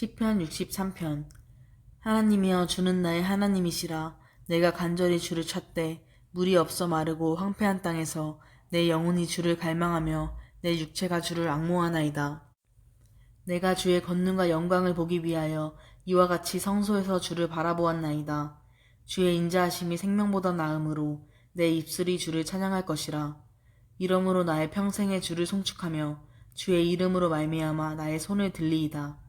시편 63편 하나님이여 주는 나의 하나님이시라 내가 간절히 주를 찾되 물이 없어 마르고 황폐한 땅에서 내 영혼이 주를 갈망하며 내 육체가 주를 악모하나이다. 내가 주의 권능과 영광을 보기 위하여 이와 같이 성소에서 주를 바라보았나이다. 주의 인자하심이 생명보다 나음으로 내 입술이 주를 찬양할 것이라. 이러므로 나의 평생에 주를 송축하며 주의 이름으로 말미암아 나의 손을 들리이다.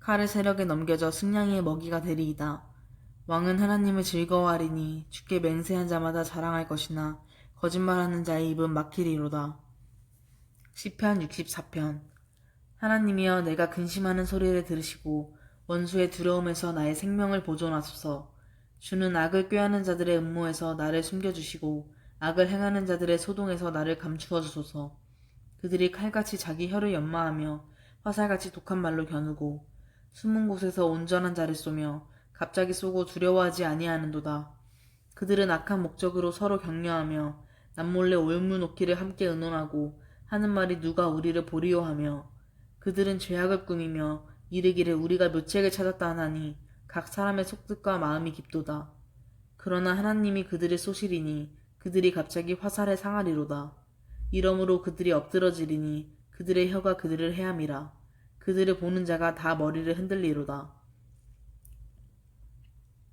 칼을 세력에 넘겨져 승냥이의 먹이가 되리이다. 왕은 하나님을 즐거워하리니 주께 맹세한 자마다 자랑할 것이나 거짓말하는 자의 입은 막히리로다. 시편 64편 하나님이여 내가 근심하는 소리를 들으시고 원수의 두려움에서 나의 생명을 보존하소서. 주는 악을 꾀하는 자들의 음모에서 나를 숨겨주시고 악을 행하는 자들의 소동에서 나를 감추어 주소서. 그들이 칼같이 자기 혀를 연마하며 화살같이 독한 말로 겨누고 숨은 곳에서 온전한 자를 쏘며 갑자기 쏘고 두려워하지 아니하는도다. 그들은 악한 목적으로 서로 격려하며 남몰래 올무 놓기를 함께 의논하고 하는 말이 누가 우리를 보리요 하며 그들은 죄악을 꾸미며 이르기를 우리가 묘책을 찾았다 하나니 각 사람의 속뜻과 마음이 깊도다. 그러나 하나님이 그들을 쏘시리니 그들이 갑자기 화살에 상하리로다. 이러므로 그들이 엎드러지리니 그들의 혀가 그들을 해함이라. 그들을 보는 자가 다 머리를 흔들리로다.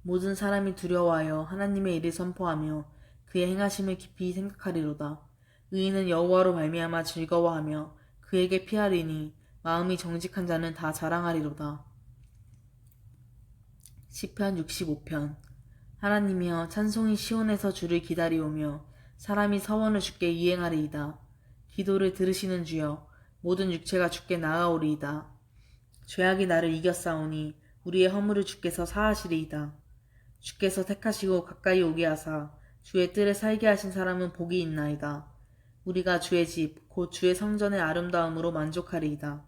모든 사람이 두려워하여 하나님의 일을 선포하며 그의 행하심을 깊이 생각하리로다. 의인은 여호와로 말미암아 즐거워하며 그에게 피하리니 마음이 정직한 자는 다 자랑하리로다. 시편 65편 하나님이여 찬송이 시온에서 주를 기다리오며 사람이 서원을 주께 이행하리이다. 기도를 들으시는 주여 모든 육체가 주께 나아오리이다. 죄악이 나를 이겼사오니 우리의 허물을 주께서 사하시리이다. 주께서 택하시고 가까이 오게 하사 주의 뜰에 살게 하신 사람은 복이 있나이다. 우리가 주의 집, 곧 주의 성전의 아름다움으로 만족하리이다.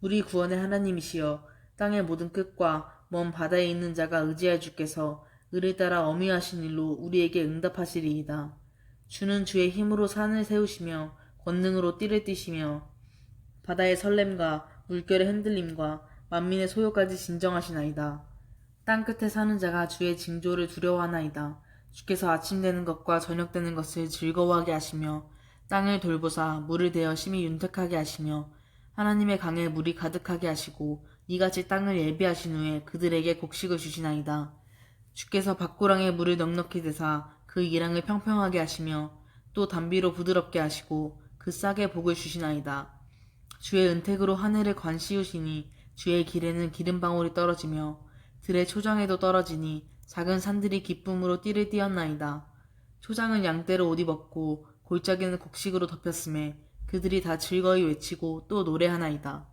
우리 구원의 하나님이시여 땅의 모든 끝과 먼 바다에 있는 자가 의지할 주께서 을을 따라 어미하신 일로 우리에게 응답하시리이다. 주는 주의 힘으로 산을 세우시며 권능으로 띠를 띠시며 바다의 설렘과 물결의 흔들림과 만민의 소요까지 진정하시나이다. 땅 끝에 사는 자가 주의 징조를 두려워하나이다. 주께서 아침 되는 것과 저녁 되는 것을 즐거워하게 하시며 땅을 돌보사 물을 대어 심히 윤택하게 하시며 하나님의 강에 물이 가득하게 하시고 이같이 땅을 예비하신 후에 그들에게 곡식을 주시나이다. 주께서 밭고랑에 물을 넉넉히 대사 그 이랑을 평평하게 하시며 또 담비로 부드럽게 하시고 그 싹에 복을 주시나이다. 주의 은택으로 하늘을 관씌우시니 주의 길에는 기름방울이 떨어지며 들의 초장에도 떨어지니 작은 산들이 기쁨으로 띠를 띄었나이다. 초장은 양떼로 옷 입었고 골짜기는 곡식으로 덮였음에 그들이 다 즐거이 외치고 또 노래하나이다.